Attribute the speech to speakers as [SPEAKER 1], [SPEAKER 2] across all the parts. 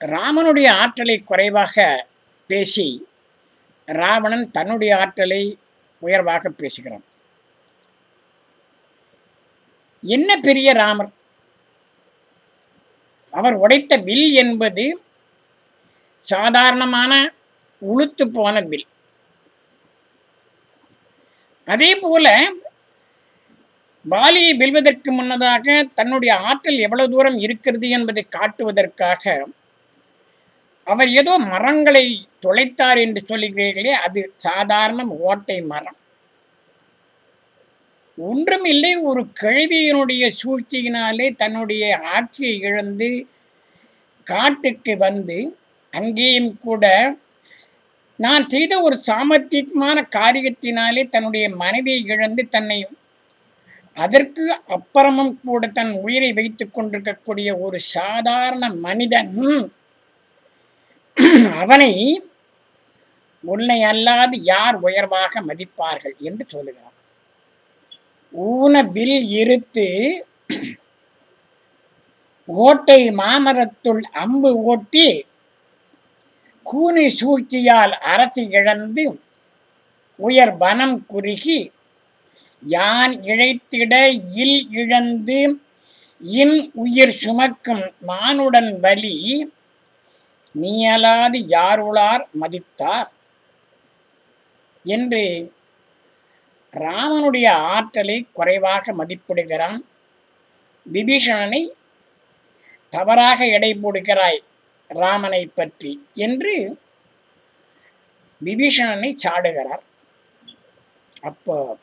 [SPEAKER 1] ராமனுடைய ஆற்றலை குறைவாக பேசி ராவணன் தன்னுடைய ஆற்றலை உயர்வாக பேசுகிறான். என்ன பெரிய ராமர்? அவர் உடைத்த வில் என்பது சாதாரணமான உளுத்து போன வில். அதே போல பாலியை வெல்வதற்கு முன்னதாக தன்னுடைய ஆற்றல் எவ்வளவு தூரம் இருக்கிறது என்பதை காட்டுவதற்காக அவர் ஏதோ மரங்களை தொலைத்தார் என்று சொல்லுகிறீர்களே அது சாதாரண ஓட்டை மரம். ஒன்றுமில்லை ஒரு கிழவியினுடைய சூழ்ச்சியினாலே தன்னுடைய ஆட்சியை இழந்து காட்டுக்கு வந்து அங்கேயும் கூட நான் செய்த ஒரு சாமர்த்தியமான காரியத்தினாலே தன்னுடைய மனைவியை இழந்து தன்னை அதற்கு அப்புறமும் கூட தன் உயிரை வைத்து கொண்டிருக்கக்கூடிய ஒரு சாதாரண மனிதன் அவனை உன்னை அல்லாது யார் உயர்வாக மதிப்பார்கள் என்று சொல்லுகிறான். ஊனவில் இருத்து ஓட்டை மாமரத்துள் அம்பு ஓட்டி கூனி சூழ்ச்சியால் அரசு இழந்து உயர் வனம் குறுகி யான் இழைத்திட இல் இழந்து இன் உயிர் சுமக்கும் மானுடன் வலி நீயலாது யாருளார் மதித்தார்? என்று ராமனுடைய ஆற்றலை குறைவாக மதிப்பிடுகிறான். விபீஷணனை தவறாக எடை போடுகிறாய் ராமனை பற்றி என்று விபீஷணனை சாடுகிறார். அப்போ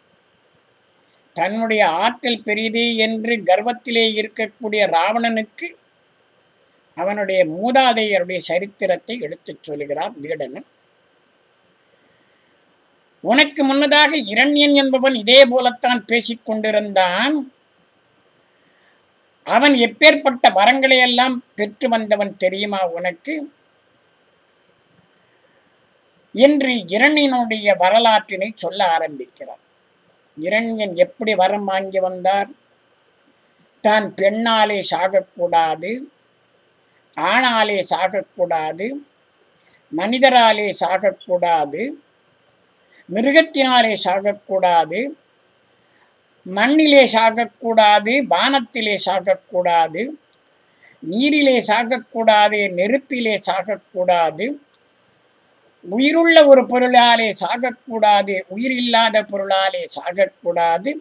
[SPEAKER 1] தன்னுடைய ஆற்றல் பெரிதே என்று கர்வத்திலே இருக்கக்கூடிய ராவணனுக்கு அவனுடைய மூதாதையருடைய சரித்திரத்தை எடுத்துச் சொல்கிறார் வீடனன் உனக்கு முன்னதாக இரண்யன் என்பவன் இதே போலத்தான் பேசிக் கொண்டிருந்தான். அவன் எப்பேற்பட்ட வரங்களை எல்லாம் பெற்று வந்தவன் தெரியுமா உனக்கு? என்று இரண்யனுடைய வரலாற்றினை சொல்ல ஆரம்பிக்கிறார் இரண்யன் எப்படி வரம் வாங்கி வந்தார்? தான் பெண்ணாலே சாகக்கூடாது. ஆணாலே சாகக்கூடாது மனிதராலே சாகக்கூடாது மிருகத்தினாலே சாகக்கூடாது மண்ணிலே சாகக்கூடாது வானத்திலே சாகக்கூடாது நீரிலே சாகக்கூடாது நெருப்பிலே சாகக்கூடாது உயிருள்ள ஒரு பொருளாலே சாகக்கூடாது உயிரில்லாத பொருளாலே சாகக்கூடாது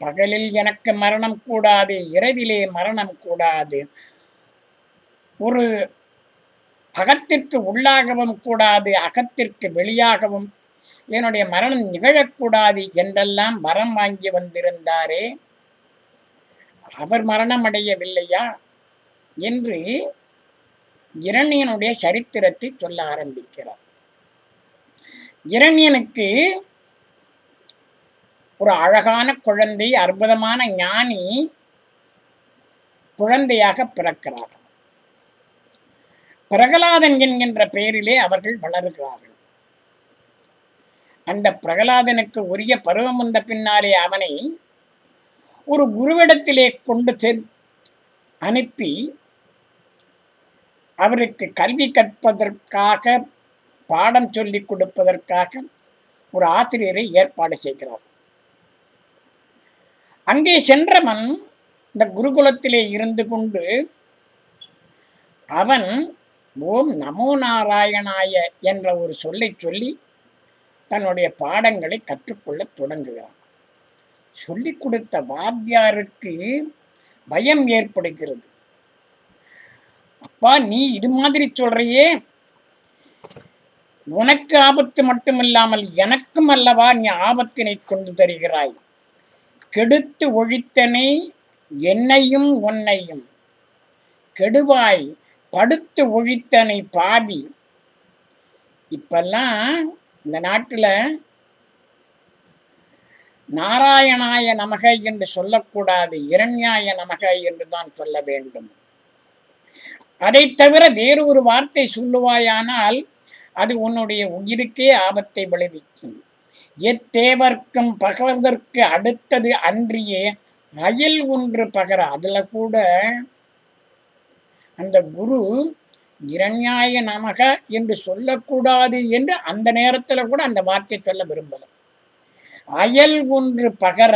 [SPEAKER 1] பகலில் எனக்கு மரணம் கூடாது இரவிலே மரணம் கூடாது. ஒரு அகத்திற்கு உள்ளாகவும் கூடாது அகத்திற்கு வெளியாகவும் என்னுடைய மரணம் நிகழக்கூடாது என்றெல்லாம் வரம் வாங்கி வந்திருந்தாரே. அவர் மரணம் அடையவில்லையா என்று இரணியனுடைய சரித்திரத்தை சொல்ல ஆரம்பிக்கிறார். இரணியனுக்கு ஒரு அழகான குழந்தை அற்புதமான ஞானி குழந்தையாக பிறக்கிறார். பிரகலாதன் என்கின்ற பெயரிலே அவர்கள் வளர்கிறார்கள். அந்த பிரகலாதனுக்கு உரிய பருவம் வந்த பின்னாலே அவனை ஒரு குருவிடத்திலே கொண்டு செ அனுப்பி அவருக்கு கல்வி கற்பதற்காக பாடம் சொல்லிக் கொடுப்பதற்காக ஒரு ஆசிரியரை ஏற்பாடு செய்கிறார். அங்கே சென்றவன் இந்த குருகுலத்திலே இருந்து கொண்டு அவன் ஓம் நமோ நாராயணாய என்ற ஒரு சொல்லை சொல்லி தன்னுடைய பாடங்களை கற்றுக்கொள்ள தொடங்குகிறான். சொல்லிக் கொடுத்த வாத்தியாருக்கு பயம் ஏற்படுகிறது. அப்பா நீ இது மாதிரி சொல்றையே? உனக்கு ஆபத்து மட்டுமில்லாமல் எனக்கும் அல்லவா நீ ஆபத்தினை கொண்டு தருகிறாய்? கெடுத்து ஒழித்தனை என்னையும் உன்னையும். கெடுவாய் படுத்து ஒழித்தனை பாவி. இப்பெல்லாம் இந்த நாட்டில் நாராயணாய நமக என்று சொல்லக்கூடாது இரண்யாய நமக என்று தான் சொல்ல வேண்டும். அதை தவிர வேறு ஒரு வார்த்தை சொல்லுவாயானால் அது உன்னுடைய உயிருக்கே ஆபத்தை விளைவிக்கும். எத்தேவர்க்கும் பகர்வதற்கு அடுத்தது அன்றியே அயல் ஒன்று பகர அதுல கூட அந்த குரு இரண்யாய நமக என்று சொல்லக்கூடாது என்று அந்த நேரத்தில் கூட அந்த வார்த்தை சொல்ல விரும்பலை. அயல் ஒன்று பகர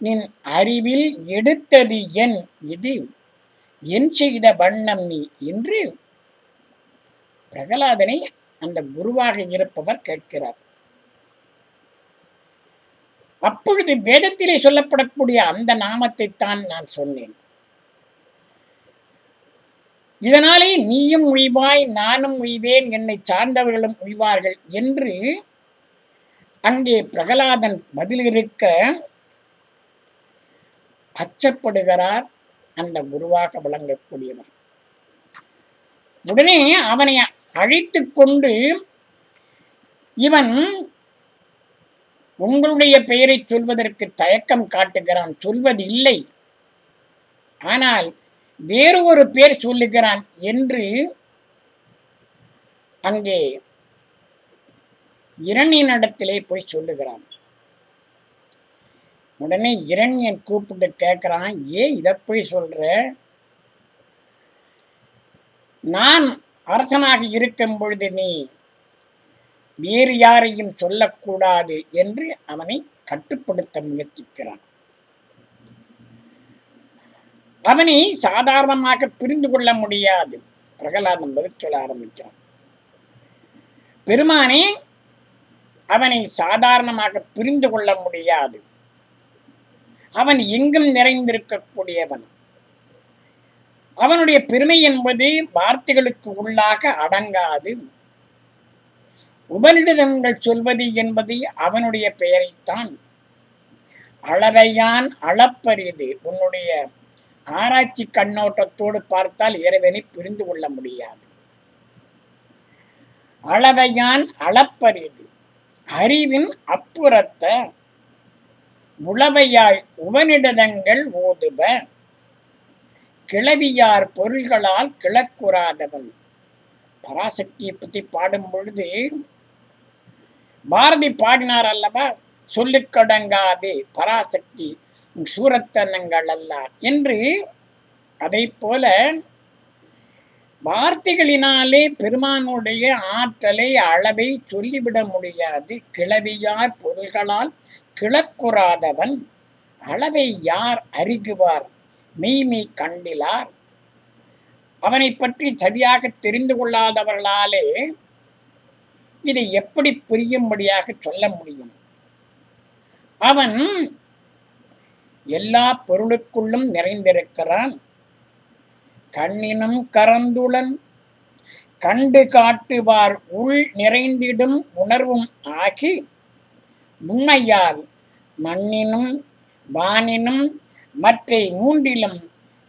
[SPEAKER 1] நின் அறிவில் எடுத்தது என் இது என் செய்த வண்ணம் நீ என்று பிரகலாதனை அந்த குருவாக இருப்பவர் கேட்கிறார். அப்பொழுது வேதத்திலே சொல்லப்படக்கூடிய அந்த நாமத்தை தான் நான் சொன்னேன். இதனாலே நீயும் உய்வாய் நானும் உய்வேன் என்னை சார்ந்தவர்களும் உய்வார்கள் என்று அங்கே பிரகலாதன் பதிலிருக்க அச்சப்படுகிறார் அந்த குருவாக விளங்கக்கூடியவர். உடனே அவனை அழைத்து கொண்டு இவன் உங்களுடைய பெயரை சொல்வதற்கு தயக்கம் காட்டுகிறான் சொல்வது இல்லை ஆனால் வேறு ஒரு பேர் சொல்லுகிறான் என்று அங்கே இரணியனிடத்திலே போய் சொல்லுகிறான். உடனே இரண்யன் கூப்பிட்டு கேட்கிறான் ஏன் இதை போய் சொல்ற? நான் அரசனாக இருக்கும் பொழுது நீ வேறு யாரையும் சொல்லக்கூடாது என்று அவனை கட்டுப்படுத்த முயற்சிக்கிறான். அவனை சாதாரணமாக புரிந்து கொள்ள முடியாது. பிரகலாதன் பதில் சொல்ல ஆரம்பிக்கிறான். பெருமானே அவனை சாதாரணமாக புரிந்து கொள்ள முடியாது. அவன் எங்கும் நிறைந்திருக்கக்கூடியவன். அவனுடைய பெருமை என்பது வார்த்தைகளுக்கு உள்ளாக அடங்காது. உபனிடதங்கள் சொல்வது என்பது அவனுடைய பெயரைத்தான். அளவையான் அளப்பரிது உன்னுடைய ஆராய்ச்சி கண்ணோட்டத்தோடு பார்த்தால் இறைவனை புரிந்து கொள்ள முடியாது. அளவையான் அளப்பரிது அறிவின் அப்புறத்த உளவையாய் உவனிடதங்கள் ஓதுப. கிளவியார் பொருள்களால் கிளக்குறாதவன் பராசக்தியை பற்றி பாடும் பொழுது பாரதி பாடினார் அல்லவா? சொல்லுக்கடங்காதே பராசக்தி. சூரத்தனங்கள் அல்ல என்று அதை போல வார்த்தைகளினாலே பெருமானுடைய ஆற்றலை அளவை சொல்லிவிட முடியாது. கிளவியார் பொருள்களால் கிளக்குறாதவன் அளவை யார் அறிகுவார்? மெய்மை கண்டிலார். அவனை பற்றி சரியாக தெரிந்து கொள்ளாதவர்களாலே இதை எப்படி புரியும்படியாக சொல்ல முடியும்? அவன் எல்லா பொருளுக்குள்ளும் நிறைந்திருக்கிறான். கண்ணினும் கரந்துளன் கண்டு காட்டுவார் உள் நிறைந்திடும் உணர்வும் ஆகி உண்மையால் மண்ணினும் வானினும் மற்றை மூன்றிலும்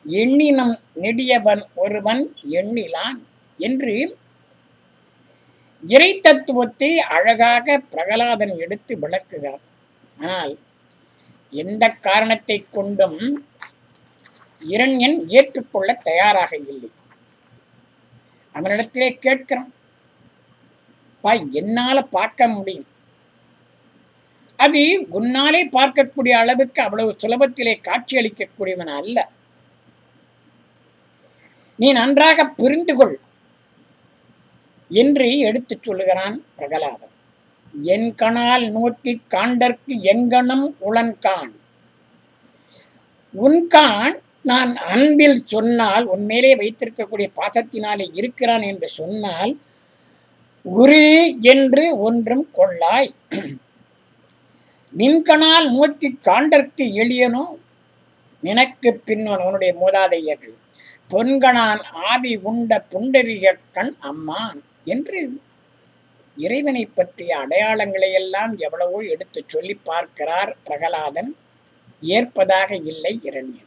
[SPEAKER 1] எண்ணினும் நெடியவன் ஒருவன் எண்ணிலான் என்று இறை தத்துவத்தை அழகாக பிரகலாதன் எடுத்து விளக்குகிறார். ஆனால் எந்த காரணத்தை கொண்டும் இரண்யன் ஏற்றுக்கொள்ள தயாராக இல்லை. அவனிடத்திலே கேட்கிறான் பா என்னால பார்க்க முடியும். அது உன்னாலே பார்க்கக்கூடிய அளவுக்கு அவ்வளவு சுலபத்திலே காட்சியளிக்கக்கூடியவன் அல்ல. நீ நன்றாக புரிந்து கொள் என்று எடுத்துச் சொல்லுகிறான் பிரகலாதன். என் கணால் நோக்கி காண்டற்கு எங்கனம் உளன்கான் உன்கான் நான் அன்பில் சொன்னால் உன்மேலே வைத்திருக்கக்கூடிய பாசத்தினாலே இருக்கிறான் என்று சொன்னால் உரு என்று ஒன்றும் கொள்ளாய். நின்கணால் நோக்கி காண்டற்கு எளியனோ? நினக்கு பின்வன் உன்னுடைய மூதாதையர்கள் பொன்கணான் ஆவி உண்ட புண்டரிகக்கண் அம்மான் என்று இறைவனை பற்றிய அடையாளங்களை எல்லாம் எவ்வளவோ எடுத்து சொல்லி பார்க்கிறார் பிரகலாதன். ஏற்பதாக இல்லை இரண்யன்.